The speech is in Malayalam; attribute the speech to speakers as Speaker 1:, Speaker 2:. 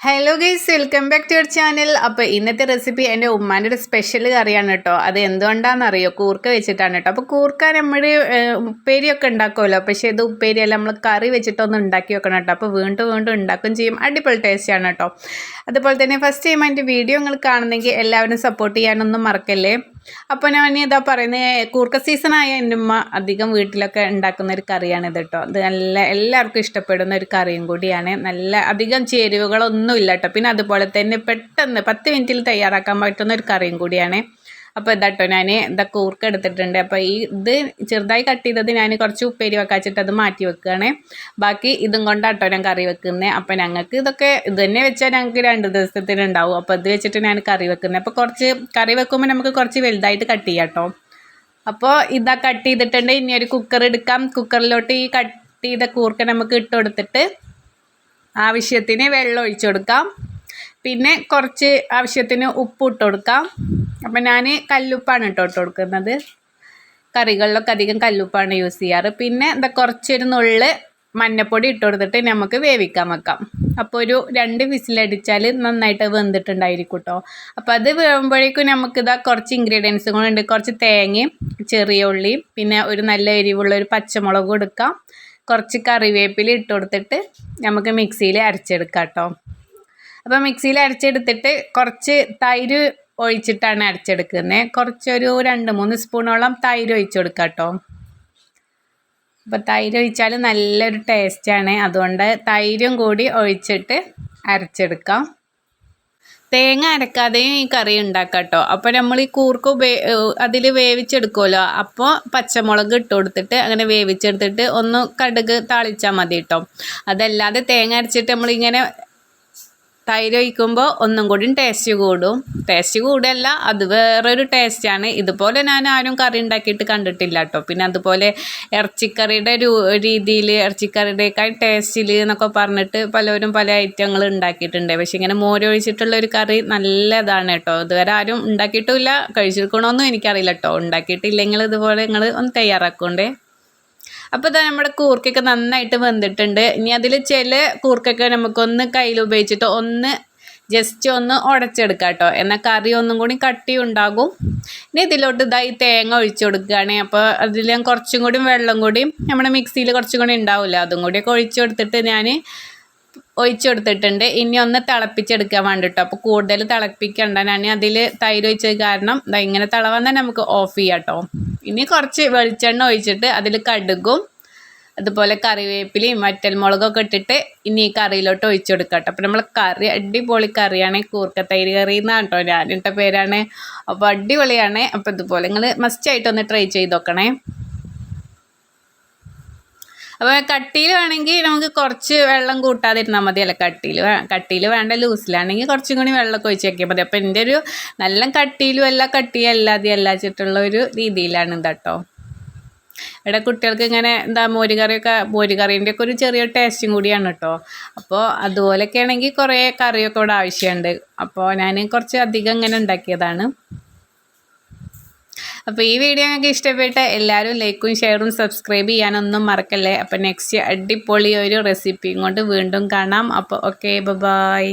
Speaker 1: Hello guys welcome back to your channel അപ്പോൾ ഇന്നത്തെ റെസിപ്പി എന്റെ ഉമ്മാന്റെ ഒരു സ്പെഷ്യൽ കറിയാണ് കേട്ടോ അത് എന്തുകൊണ്ടാണെന്നറിയോ കൂർക്ക വെച്ചിട്ടാണ് കേട്ടോ അപ്പോൾ കൂർക്ക നമ്മൾ ഉപ്പേരിയൊക്കെ ഉണ്ടാക്കുമല്ലോ പക്ഷേ ഇത് ഉപ്പേരിയല്ല നമ്മൾ കറി വെച്ചിട്ടൊന്ന് ഉണ്ടാക്കി വെക്കണം കേട്ടോ അപ്പോൾ വീണ്ടും വീണ്ടും ഉണ്ടാക്കും ചെയ്യും. അടിപൊളി ടേസ്റ്റാണ് കേട്ടോ അതുപോലെ തന്നെ ഫസ്റ്റ് ടൈം എന്റെ വീഡിയോ നിങ്ങൾ കാണുന്നെങ്കിൽ എല്ലാവരും സപ്പോർട്ട് ചെയ്യാനൊന്നും മറക്കല്ലേ? അപ്പോൾ ഞാൻ ഇതാ പറയുന്നത് കൂർക്ക സീസണായ എന്റെ ഉമ്മ അധികം വീട്ടിലൊക്കെ ഉണ്ടാക്കുന്ന ഒരു കറിയാണ് ഇത് കേട്ടോ ഇത് നല്ല എല്ലാവർക്കും ഇഷ്ടപ്പെടുന്ന ഒരു കറിയും കൂടിയാണ്. നല്ല അധികം ചേരുവകളൊന്നും ഇല്ല കേട്ടോ പിന്നെ അതുപോലെ തന്നെ പെട്ടെന്ന് പത്ത് മിനിറ്റിൽ തയ്യാറാക്കാൻ പറ്റുന്ന ഒരു കറിയും കൂടിയാണ്. അപ്പോൾ ഇതാട്ടോ ഞാൻ ഇതാ കൂർക്ക് എടുത്തിട്ടുണ്ട്. അപ്പോൾ ഈ ഇത് ചെറുതായി കട്ട് ചെയ്തത് ഞാൻ കുറച്ച് ഉപ്പേരി വെക്കാച്ചിട്ട് അത് മാറ്റി വെക്കുകയാണ് ബാക്കി ഇതും കൊണ്ടാട്ടോ ഞാൻ കറി വെക്കുന്നത് അപ്പോൾ ഞങ്ങൾക്ക് ഇതൊക്കെ ഇത് തന്നെ വെച്ചാൽ ഞങ്ങൾക്ക് രണ്ട് ദിവസത്തിനുണ്ടാവും അപ്പോൾ ഇത് വെച്ചിട്ട് ഞാൻ കറി വെക്കുന്നത് അപ്പോൾ കുറച്ച് കറി വെക്കുമ്പോൾ നമുക്ക് കുറച്ച് വലുതായിട്ട് കട്ട് ചെയ്യാം കേട്ടോ അപ്പോൾ ഇതാ കട്ട് ചെയ്തിട്ടുണ്ട്. ഇനി ഒരു കുക്കർ എടുക്കാം. കുക്കറിലോട്ട് ഈ കട്ട് ചെയ്ത കൂർക്ക നമുക്ക് ഇട്ട് കൊടുത്തിട്ട് ആവശ്യത്തിന് വെള്ളം ഒഴിച്ചു കൊടുക്കാം. പിന്നെ കുറച്ച് ആവശ്യത്തിന് ഉപ്പ് ഇട്ട് കൊടുക്കാം. അപ്പം ഞാൻ കല്ലുപ്പാണ് കേട്ടോ ഇട്ട് കൊടുക്കുന്നത്. കറികളിലൊക്കെ അധികം കല്ലുപ്പാണ് യൂസ് ചെയ്യാറ്. പിന്നെ എന്താ കുറച്ചൊരു നുള്ള് മഞ്ഞപ്പൊടി ഇട്ട് കൊടുത്തിട്ട് നമുക്ക് വേവിക്കാൻ വെക്കാം. അപ്പോൾ ഒരു രണ്ട് വിസിലടിച്ചാൽ നന്നായിട്ട് വെന്തിട്ടുണ്ടായിരിക്കും കേട്ടോ അപ്പോൾ അത് വേകുമ്പോഴേക്കും നമുക്കിതാ കുറച്ച് ഇൻഗ്രീഡിയൻസും കൂടെ ഉണ്ട് കുറച്ച് തേങ്ങയും ചെറിയ ഉള്ളിയും പിന്നെ ഒരു നല്ല എരിവുള്ള ഒരു പച്ചമുളകും എടുക്കാം. കുറച്ച് കറിവേപ്പില ഇട്ട് കൊടുത്തിട്ട് നമുക്ക് മിക്സിയിൽ അരച്ചെടുക്കാം കേട്ടോ അപ്പോൾ മിക്സിയിൽ അരച്ചെടുത്തിട്ട് കുറച്ച് തൈര് ഒഴിച്ചിട്ടാണ് അരച്ചെടുക്കുന്നത് കുറച്ചൊരു രണ്ട് മൂന്ന് സ്പൂണോളം തൈര് ഒഴിച്ചു കൊടുക്കാം കേട്ടോ അപ്പോൾ തൈര് ഒഴിച്ചാൽ നല്ലൊരു ടേസ്റ്റാണ്. അതുകൊണ്ട് തൈരും കൂടി ഒഴിച്ചിട്ട് അരച്ചെടുക്കാം. തേങ്ങ അരക്കാതെയും ഈ കറി ഉണ്ടാക്കാം കേട്ടോ അപ്പോൾ നമ്മൾ ഈ കൂർക്ക് ഉപേ അതിൽ വേവിച്ചെടുക്കുമല്ലോ അപ്പോൾ പച്ചമുളക് ഇട്ട് കൊടുത്തിട്ട് അങ്ങനെ വേവിച്ചെടുത്തിട്ട് ഒന്ന് കടുക് താളിച്ചാൽ മതി കേട്ടോ അതല്ലാതെ തേങ്ങ അരച്ചിട്ട് നമ്മളിങ്ങനെ തൈര് ഒഴിക്കുമ്പോൾ ഒന്നും കൂടി ടേസ്റ്റ് കൂടും. ടേസ്റ്റ് കൂടല്ല അത് വേറൊരു ടേസ്റ്റാണ് ഇതുപോലെ ഞാൻ ആരും കറി ഉണ്ടാക്കിയിട്ട് കണ്ടിട്ടില്ല കേട്ടോ പിന്നെ അതുപോലെ ഇറച്ചിക്കറിയുടെ ഒരു രീതിയിൽ ഇറച്ചിക്കറിയുടെയൊക്കെ ടേസ്റ്റിൽ എന്നൊക്കെ പറഞ്ഞിട്ട് പലരും പല ഐറ്റങ്ങൾ ഉണ്ടാക്കിയിട്ടുണ്ട്. പക്ഷെ ഇങ്ങനെ മോരൊഴിച്ചിട്ടുള്ള ഒരു കറി നല്ലതാണ് കേട്ടോ ഇതുവരെ ആരും ഉണ്ടാക്കിയിട്ടുമില്ല കഴിച്ചിരിക്കണമെന്നും എനിക്കറിയില്ല കേട്ടോ ഉണ്ടാക്കിയിട്ടില്ലെങ്കിൽ ഇതുപോലെ നിങ്ങൾ ഒന്ന് തയ്യാറാക്കണ്ടേ. അപ്പോൾ ഇതാ നമ്മുടെ കൂർക്കൊക്കെ നന്നായിട്ട് വെന്തിട്ടുണ്ട്. ഇനി അതിൽ ചില കൂർക്കൊക്കെ നമുക്കൊന്ന് കയ്യിൽ ഉപയോഗിച്ചിട്ട് ഒന്ന് ജസ്റ്റ് ഒന്ന് ഉടച്ചെടുക്കാം കേട്ടോ. എന്നാൽ കറി ഒന്നും കൂടി കട്ടി ഉണ്ടാകും. ഇനി ഇതിലോട്ട് ഇതായി തേങ്ങ ഒഴിച്ചു കൊടുക്കുകയാണ്. അപ്പോൾ അതിൽ കുറച്ചും കൂടി വെള്ളം കൂടി നമ്മുടെ മിക്സിയിൽ കുറച്ചും കൂടി ഉണ്ടാവില്ല. അതും കൂടിയൊക്കെ ഒഴിച്ചു കൊടുത്തിട്ട് ഞാൻ ഒഴിച്ചു കൊടുത്തിട്ടുണ്ട് ഇനി ഒന്ന് തിളപ്പിച്ചെടുക്കാൻ വേണ്ടിട്ടോ. അപ്പോൾ കൂടുതൽ തിളപ്പിക്കണ്ട. ഞാൻ അതിൽ തൈര് ഒഴിച്ചത് കാരണം ഇങ്ങനെ തിളവന്നാൽ നമുക്ക് ഓഫ് ചെയ്യാം കേട്ടോ ഇനി കുറച്ച് വെളിച്ചെണ്ണ ഒഴിച്ചിട്ട് അതിൽ കടുകും അതുപോലെ കറിവേപ്പിലയും വറ്റൽമുളകൊക്കെ ഇട്ടിട്ട് ഇനി ഈ കറിയിലോട്ട് ഒഴിച്ചു കൊടുക്കാം കേട്ടോ അപ്പോൾ നമ്മൾ കറി അടിപൊളി കറിയാണ്. കൂർക്കത്തൈര് കറി എന്നാണ് കേട്ടോ ഞാനിട്ട പേരാണ്. അപ്പോൾ അടിപൊളിയാണ്. അപ്പോൾ ഇതുപോലെ നിങ്ങൾ മസ്റ്റായിട്ടൊന്ന് ട്രൈ ചെയ്ത് നോക്കണേ. അപ്പോൾ കട്ടിയിൽ വേണമെങ്കിൽ നമുക്ക് കുറച്ച് വെള്ളം കൂട്ടാതിരുന്നാൽ മതിയല്ല. കട്ടിയിൽ കട്ടിയിൽ വേണ്ട ലൂസിലാണെങ്കിൽ കുറച്ചും കൂടി വെള്ളമൊക്കെ ഒഴിച്ച് വെക്കിയാൽ മതി. അപ്പോൾ എന്റെ ഒരു നല്ല കട്ടിയിലും അല്ല കട്ടിയല്ലാതെ അല്ലാച്ചിട്ടുള്ള ഒരു രീതിയിലാണ് ഇതാട്ടോ ഇവിടെ കുട്ടികൾക്ക് ഇങ്ങനെ എന്താ മോരുകറിയൊക്കെ മോരുകറീന്റെ ഒക്കെ ഒരു ചെറിയ ടേസ്റ്റും കൂടിയാണ് കേട്ടോ. അപ്പോൾ അതുപോലെയൊക്കെ ആണെങ്കിൽ കുറേ കറിയൊക്കെ ഇവിടെ ആവശ്യമുണ്ട്. അപ്പോൾ ഞാൻ കുറച്ച് അധികം ഇങ്ങനെ ഉണ്ടാക്കിയതാണ്. അപ്പോൾ ഈ വീഡിയോ ഞങ്ങൾക്ക് ഇഷ്ടപ്പെട്ട എല്ലാവരും ലൈക്കും ഷെയറും സബ്സ്ക്രൈബ് ചെയ്യാനൊന്നും മറക്കല്ലേ. അപ്പോൾ നെക്സ്റ്റ് അടിപൊളി ഒരു റെസിപ്പിയും കൊണ്ട് വീണ്ടും കാണാം. അപ്പോൾ ഓക്കെ ബൈ